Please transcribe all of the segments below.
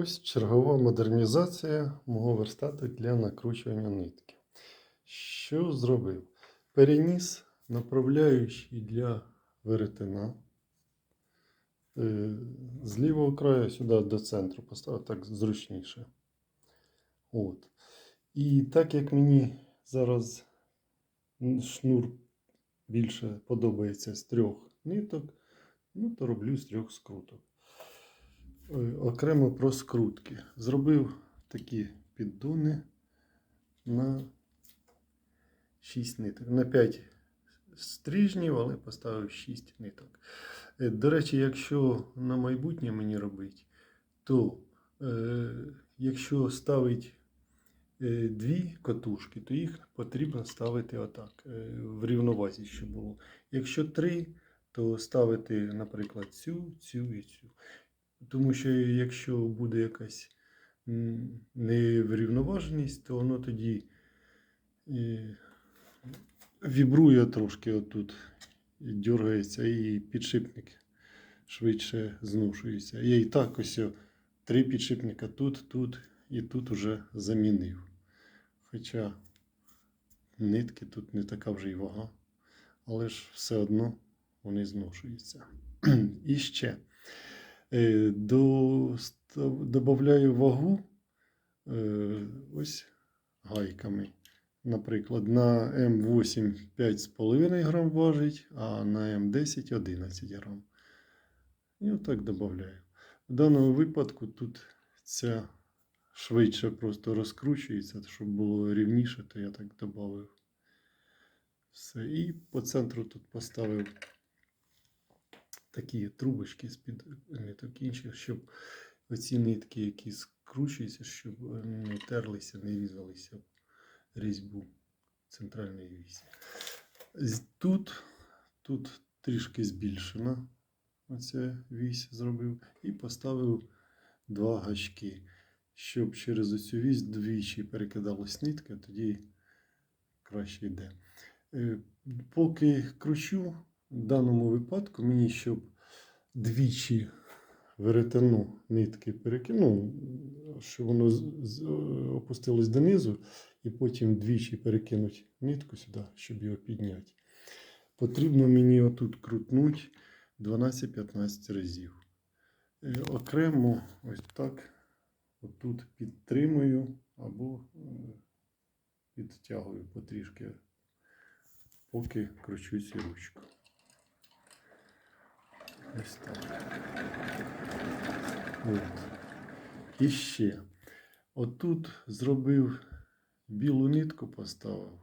Ось чергова модернізація мого верстату для накручування нитки. Що зробив? Переніс направляючий для веретена е, з лівого краю сюди до центру поставив так зручніше. От. І так як мені зараз шнур більше подобається з трьох ниток, ну то роблю з трьох скруток. Окремо про скрутки. Зробив такі піддони на 6 ниток. На 5 стрижнів, але поставив 6 ниток. Е, До речі, якщо на майбутнє мені робити, то е, якщо ставить е, дві катушки, то їх потрібно ставити отак, е, в рівновазі, щоб було. Якщо три, то ставити, наприклад, цю, цю і цю. Тому що якщо буде якась неврівноваженість, то воно тоді е, вібрує трошки отут, і дергається, і підшипник швидше зношується. Я і так ось три підшипника тут, тут і тут уже замінив. Хоча нитки тут не така вже й вага, але ж все одно вони зношуються. І ще. Е, до, добавляю вагу е, ось гайками. Наприклад, на М8 5,5 грам важить, а на М10 11 грам. І отак додаю. В даному випадку тут ця швидше просто розкручується, щоб було рівніше, то я так додав. Все. І по центру тут поставив такі трубочки з-під ниток інших, щоб оці нитки, які скручуються, щоб не терлися, не різалися в різьбу центральної вісі. Тут, тут трішки збільшена оця вісь зробив і поставив два гачки, щоб через оцю вісь двічі перекидалась нитка, тоді краще йде. Е, Поки кручу, в даному випадку мені, щоб двічі веретено нитки перекинув, щоб воно з- опустилось донизу, і потім двічі перекинути нитку сюди, щоб його підняти. Потрібно мені отут крутнути 12-15 разів. Е, Окремо ось так отут підтримую або е, підтягую потрішки, поки кручу цю ручку. От. І ще. Отут зробив білу нитку, поставив.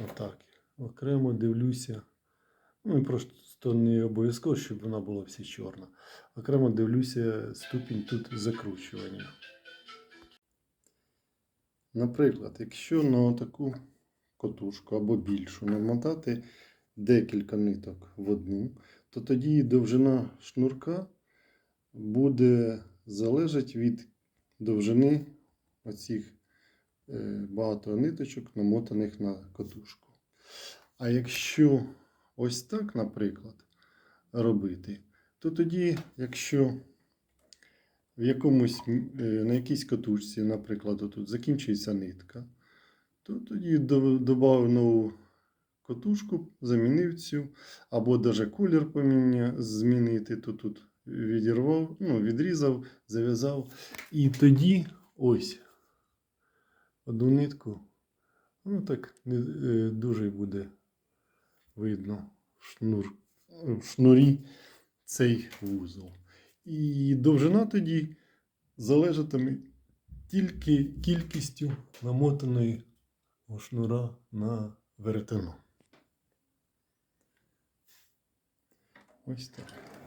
Отак. Окремо дивлюся. Ну і просто не обов'язково, щоб вона була вся чорна. Окремо дивлюся ступінь тут закручування. Наприклад, якщо на таку котушку або більшу намотати декілька ниток в одну, то тоді довжина шнурка буде залежати від довжини оцих е, багато ниточок, намотаних на катушку. А якщо ось так, наприклад, робити, то тоді, якщо в якомусь, е, на якійсь катушці, наприклад, тут закінчується нитка, то тоді до- додав нову котушку, замінив цю, або навіть колір поміня, змінити, то тут відірвав, ну, відрізав, зав'язав. І тоді ось одну нитку, ну так не е, дуже буде видно шнур, в шнурі цей вузол. І довжина тоді залежатиме тільки кількістю намотаної шнура на веретено. Ось так.